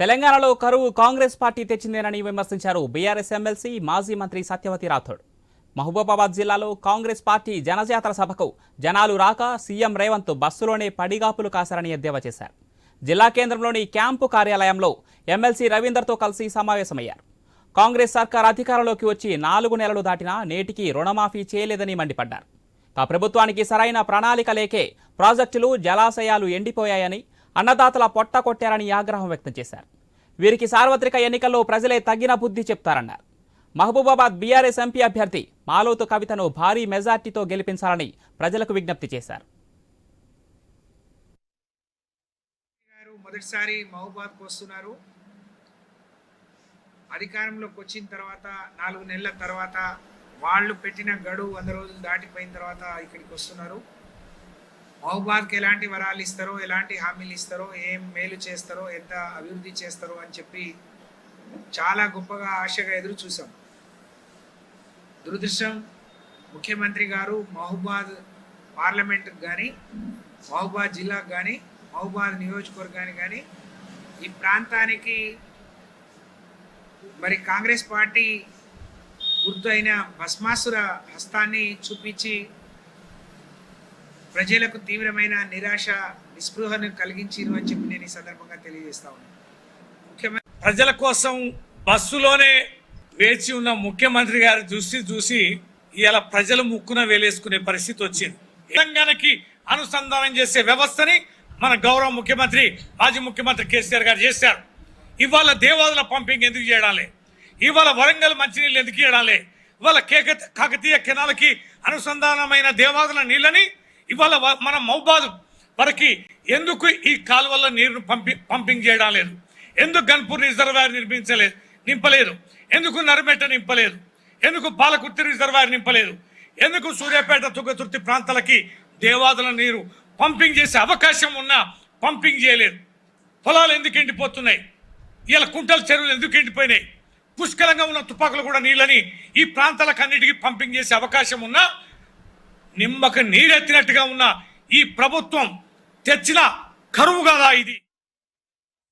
తెలంగాణలో కరువు కాంగ్రెస్ పార్టీ తెచ్చిందేనని విమర్శించారు బీఆర్ఎస్ ఎమ్మెల్సీ మాజీ మంత్రి సత్యవతి రాథోడ్. మహబూబాబాద్ జిల్లాలో కాంగ్రెస్ పార్టీ జనజాతర సభకు జనాలు రాక సీఎం రేవంత్ బస్సులోనే పడిగాపులు కాశారని ఎద్దేవా చేశారు. జిల్లా కేంద్రంలోని క్యాంపు కార్యాలయంలో ఎమ్మెల్సీ రవీందర్తో కలిసి సమావేశమయ్యారు. కాంగ్రెస్ సర్కార్ అధికారంలోకి వచ్చి నాలుగు నెలలు దాటినా నేటికి రుణమాఫీ చేయలేదని మండిపడ్డారు. ప్రభుత్వానికి సరైన ప్రణాళిక లేకే ప్రాజెక్టులు జలాశయాలు ఎండిపోయాయని అన్నదాతల పొట్ట కొట్టారని ఆగ్రహం వ్యక్తం చేశారు. వీరికి సార్వత్రిక ఎన్నికల్లో ప్రజలే తగిన బుద్ధి చెప్తారన్నారు. మహబూబాబాద్ బీఆర్ఎస్ ఎంపీ అభ్యర్థి మాలోతు కవితను భారీ మెజార్టీతో గెలిపించాలని ప్రజలకు విజ్ఞప్తి చేశారు. మొదటిసారి మహబూబాద్కు వస్తున్నారు. అధికారంలోకి వచ్చిన తర్వాత నాలుగు నెలల తర్వాత వాళ్ళు పెట్టిన గడువు వంద రోజులు దాటిపోయిన తర్వాత ఇక్కడికి వస్తున్నారు. మహబూబాద్కి ఎలాంటి వరాలు ఇస్తారో ఎలాంటి హామీలు ఇస్తారో ఏం మేలు చేస్తారో ఎంత అభివృద్ధి చేస్తారో అని చెప్పి చాలా గొప్పగా ఆశగా ఎదురు చూసాం దురదృష్టం ముఖ్యమంత్రి గారు మహబూబాద్ పార్లమెంట్కి కానీ మహబూబాద్ జిల్లాకు కానీ మహబూబాద్ నియోజకవర్గానికి కానీ ఈ ప్రాంతానికి మరి కాంగ్రెస్ పార్టీ గుర్తు అయిన భస్మాసుర హస్తాన్ని చూపించి ప్రజలకు తీవ్రమైన నిరాశ నిస్పృహను కలిగించింది అని చెప్పి నేను ఈ సందర్భంగా తెలియజేస్తా ఉన్నాను ప్రజల కోసం బస్సులోనే వేచి ఉన్న ముఖ్యమంత్రి గారి దృష్టి చూసి ఇలా ప్రజలు ముక్కున వేలేసుకునే పరిస్థితి వచ్చింది. తెలంగాణకి అనుసంధానం చేసే వ్యవస్థని మన గౌరవ ముఖ్యమంత్రి మాజీ ముఖ్యమంత్రి కేసీఆర్ గారు చేశారు. ఇవాళ దేవాదుల పంపింగ్ ఎందుకు చేయడాలే ఇవాళ వరంగల్ మంచినీళ్ళు ఎందుకు చేయడాలే ఇవాళ కేక కాకతీయ కెనాలకి అనుసంధానమైన దేవాదుల నీళ్ళని ఇవాళ మన మౌబాద్ వరకు ఎందుకు ఈ కాలువల్లో నీరును పంపి పంపింగ్ చేయడం లేదు ఎందుకు గన్పూర్ రిజర్వాయర్ నిర్మించలేదు? నింపలేదు. ఎందుకు నరమెట్ట నింపలేదు? ఎందుకు పాలకుర్తి రిజర్వాయర్ నింపలేదు? ఎందుకు సూర్యాపేట తుగతుర్తి ప్రాంతాలకి దేవాదుల నీరు పంపింగ్ చేసే అవకాశం ఉన్నా పంపింగ్ చేయలేదు? పొలాలు ఎందుకు ఎండిపోతున్నాయి? ఇలా కుంటల చెరువులు ఎందుకు ఎండిపోయినాయి? పుష్కలంగా ఉన్న తుపాకులు కూడా నీళ్ళని ఈ ప్రాంతాలకు అన్నిటికీ పంపింగ్ చేసే అవకాశం ఉన్నా నిమ్మక నీరెత్తినట్టుగా ఉన్న ఈ ప్రభుత్వం తెచ్చిన కరువు కదా ఇది.